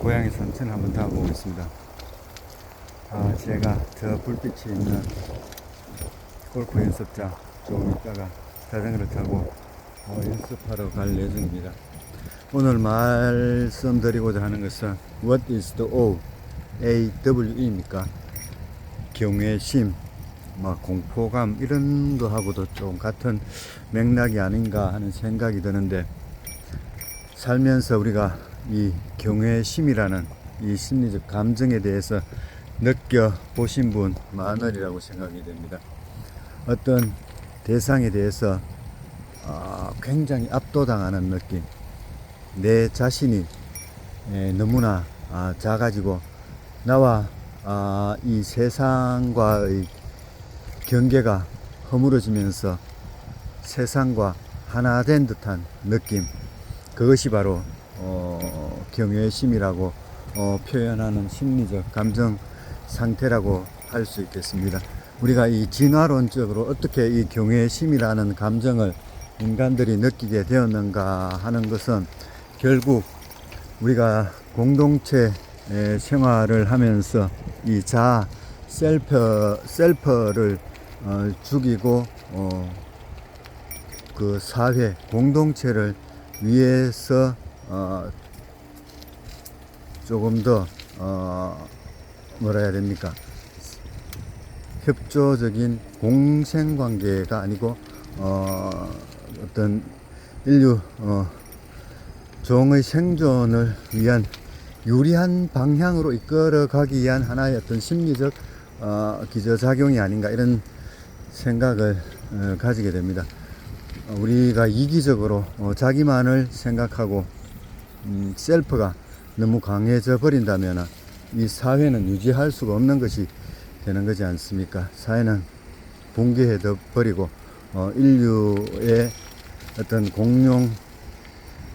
고양이 산천을 한번 타보겠습니다. 아, 제가 저 불빛이 있는 골프 연습장 조금 있다가 자전거를 타고 어, 연습하러 갈 예정입니다. 오늘 말씀드리고자 하는 것은 What is the O? AWE입니까? 경외심, 막 공포감 이런 거하고도 좀 같은 맥락이 아닌가 하는 생각이 드는데 살면서 우리가 이 경외심이라는 이 심리적 감정에 대해서 느껴 보신 분 많으리라고 생각이 됩니다. 어떤 대상에 대해서 아, 굉장히 압도당하는 느낌, 내 자신이 에, 너무나 아, 작아지고 나와 아, 이 세상과의 경계가 허물어지면서 세상과 하나 된 듯한 느낌 그것이 바로 어, 경외심이라고 어, 표현하는 심리적 감정 상태라고 할 수 있겠습니다. 우리가 이 진화론적으로 어떻게 이 경외심이라는 감정을 인간들이 느끼게 되었는가 하는 것은 결국 우리가 공동체 에, 생활을 하면서 이자 셀프 셀프를 어, 죽이고 어, 그 사회 공동체를 위해서 어, 조금 더 어, 뭐라 해야 됩니까 협조적인 공생 관계가 아니고 어, 어떤 인류 어, 종의 생존을 위한 유리한 방향으로 이끌어가기 위한 하나의 어떤 심리적 어, 기저작용이 아닌가 이런 생각을 어, 가지게 됩니다. 어, 우리가 이기적으로 어, 자기만을 생각하고 음, 셀프가 너무 강해져 버린다면 이 사회는 유지할 수가 없는 것이 되는 거지 않습니까? 사회는 붕괴해 버리고 어, 인류의 어떤 공룡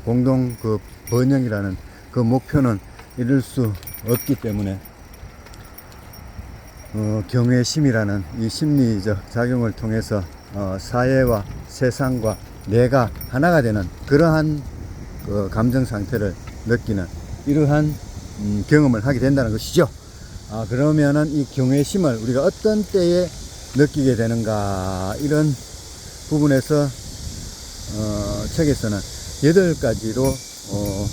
공동 그 번영이라는 그 목표는 이룰 수 없기 때문에 어, 경외심이라는 이 심리적 작용을 통해서 어, 사회와 세상과 내가 하나가 되는 그러한 그 감정 상태를 느끼는 이러한 음, 경험을 하게 된다는 것이죠. 아, 그러면은 이 경외심을 우리가 어떤 때에 느끼게 되는가 이런 부분에서 어, 책에서는 여덟 가지로 어,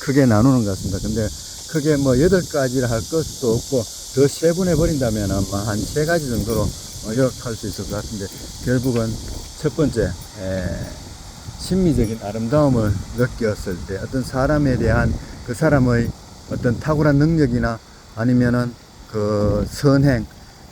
크게 나누는 것 같습니다. 근데 크게 뭐 여덟 가지를 할 것도 없고 더 세분해 버린다면 한세 가지 정도로 어, 요약할 수 있을 것 같은데 결국은 첫 번째 에, 심미적인 아름다움을 느꼈을 때 어떤 사람에 대한 그 사람의 어떤 탁월한 능력이나 아니면은 그 선행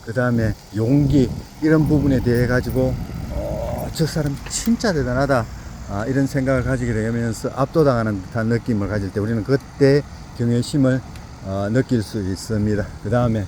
그 다음에 용기 이런 부분에 대해 가지고 어, 저 사람 진짜 대단하다 아, 이런 생각을 가지게 되면서 압도당하는 듯한 느낌을 가질 때 우리는 그때 경외심을 어, 느낄 수 있습니다. 그 다음에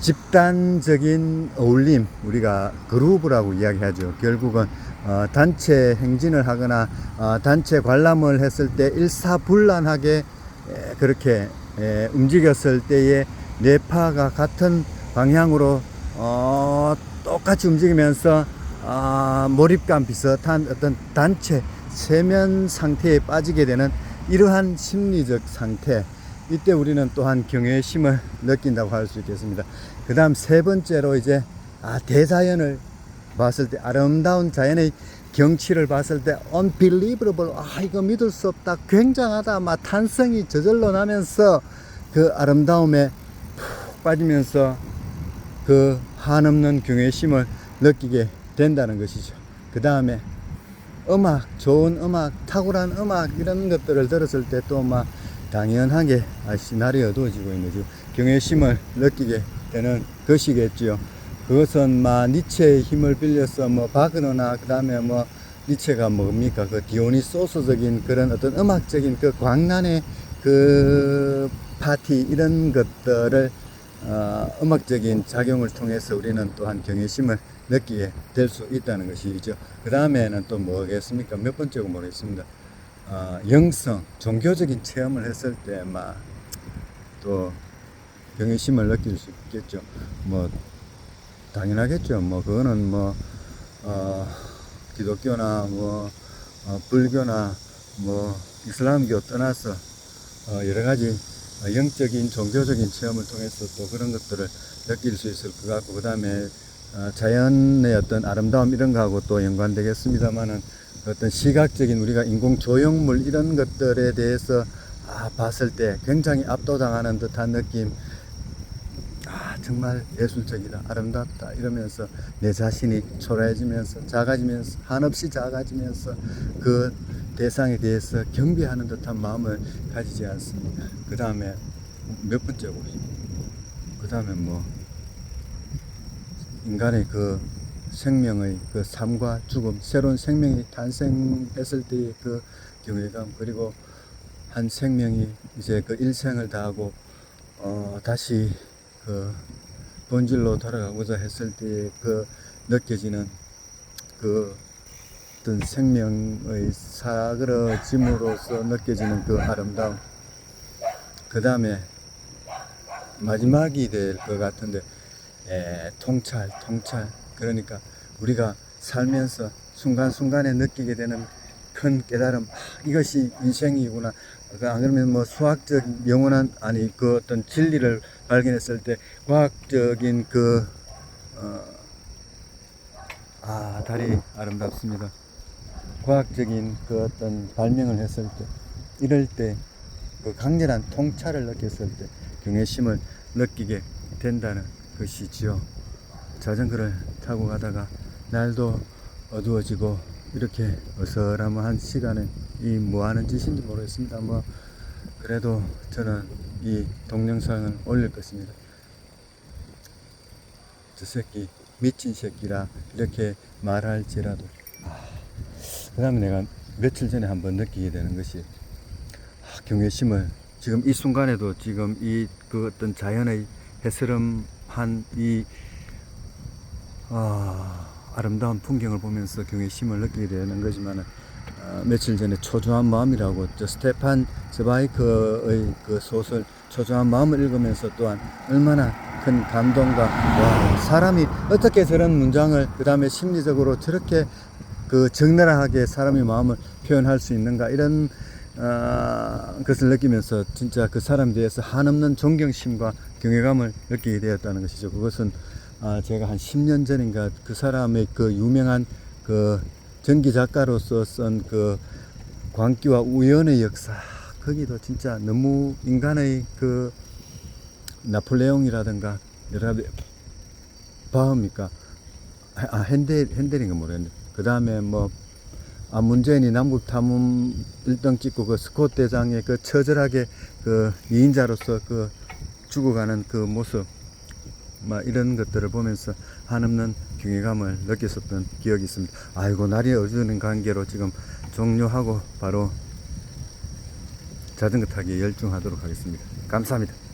집단적인 어울림 우리가 그루브라고 이야기하죠. 결국은 어, 단체 행진을 하거나 어, 단체 관람을 했을 때 일사불란하게 에, 그렇게 에, 움직였을 때에 뇌파가 같은 방향으로 어, 똑같이 움직이면서 아, 몰입감 비슷한 어떤 단체 세면 상태에 빠지게 되는 이러한 심리적 상태 이때 우리는 또한 경외심을 느낀다고 할 수 있겠습니다. 그 다음 세 번째로 이제 아, 대자연을 봤을 때 아름다운 자연의 경치를 봤을 때 unbelievable 아 이거 믿을 수 없다 굉장하다 막 탄성이 저절로 나면서 그 아름다움에 푹 빠지면서 그 한없는 경외심을 느끼게 된다는 것이죠. 그 다음에 음악, 좋은 음악, 탁월한 음악 이런 것들을 들었을 때 또막 당연하게 아시 날이 어두워지고 있는 지 경외심을 느끼게 되는 것이겠지요. 그것은 막 니체의 힘을 빌려서 뭐 바그너나 그 다음에 뭐 니체가 뭡니까 그 디오니소스적인 그런 어떤 음악적인 그 광란의 그 파티 이런 것들을 어, 음악적인 작용을 통해서 우리는 또한 경외심을 느끼게 될 수 있다는 것이죠. 그 다음에는 또 뭐겠습니까? 몇 번째고 모르겠습니다. 어, 영성, 종교적인 체험을 했을 때 막 또 경외심을 느낄 수 있겠죠. 뭐 당연하겠죠. 뭐 그거는 뭐 어, 기독교나 뭐 어, 불교나 뭐 이슬람교 떠나서 어, 여러 가지 어, 영적인 종교적인 체험을 통해서 또 그런 것들을 느낄 수 있을 것 같고 그 다음에 어, 자연의 어떤 아름다움 이런 거하고 또 연관되겠습니다만은 어떤 시각적인 우리가 인공 조형물 이런 것들에 대해서 아, 봤을 때 굉장히 압도당하는 듯한 느낌. 아 정말 예술적이다 아름답다 이러면서 내 자신이 초라해지면서 작아지면서 한없이 작아지면서 그 대상에 대해서 경배하는 듯한 마음을 가지지 않습니까 그 다음에 몇 번째 고 그 다음에 뭐 인간의 그 생명의 그 삶과 죽음 새로운 생명이 탄생했을 때의 그 경외감 그리고 한 생명이 이제 그 일생을 다하고 어 다시 그 본질로 돌아가고자 했을 때그 느껴지는 그 어떤 생명의 사그러짐으로써 느껴지는 그 아름다움. 그 다음에 마지막이 될 것 같은데 에, 통찰 통찰 그러니까 우리가 살면서 순간순간에 느끼게 되는 큰 깨달음 아, 이것이 인생이구나 그안 그러면 뭐 수학적 영원한 아니 그 어떤 진리를 발견했을 때 과학적인 그 어, 아 달이 아름답습니다 과학적인 그 어떤 발명을 했을 때 이럴 때 그 강렬한 통찰을 느꼈을 때 경외심을 느끼게 된다는 것이지요. 자전거를 타고 가다가 날도 어두워지고 이렇게 어설한 시간에 이 뭐 하는 짓인지 모르겠습니다. 뭐 그래도 저는 이 동영상을 올릴 것입니다. 저 새끼 미친 새끼라 이렇게 말할지라도 아, 그 다음에 내가 며칠 전에 한번 느끼게 되는 것이 아, 경외심을 지금 이 순간에도 지금 이 그 어떤 자연의 해스름한 이 아, 아름다운 풍경을 보면서 경외 심을 느끼게 되는 거지만은 어, 며칠 전에 초조한 마음이라고 저 스테판 스바이크의 그 소설 초조한 마음을 읽으면서 또한 얼마나 큰 감동과 와 사람이 어떻게 저런 문장을 그 다음에 심리적으로 저렇게 그 적나라하게 사람의 마음을 표현할 수 있는가 이런 어, 것을 느끼면서 진짜 그 사람 대해서 한없는 존경심과 경외감을 느끼게 되었다는 것이죠. 그것은 아, 제가 한 10년 전인가 그 사람의 그 유명한 그 전기 작가로서 쓴 그 광기와 우연의 역사 거기도 진짜 너무 인간의 그 나폴레옹이라든가 여러 바흐입니까? 아 핸델 핸델인가 모르겠는데 그 다음에 뭐 아, 문재인이 남북 탐험 1등 찍고 그 스콧 대장의 그 처절하게 그 이인자로서 그 죽어가는 그 모습 막 이런 것들을 보면서 한없는 경외감을 느꼈었던 기억이 있습니다. 아이고 날이 어두운 관계로 지금 종료하고 바로 자전거 타기에 열중하도록 하겠습니다. 감사합니다.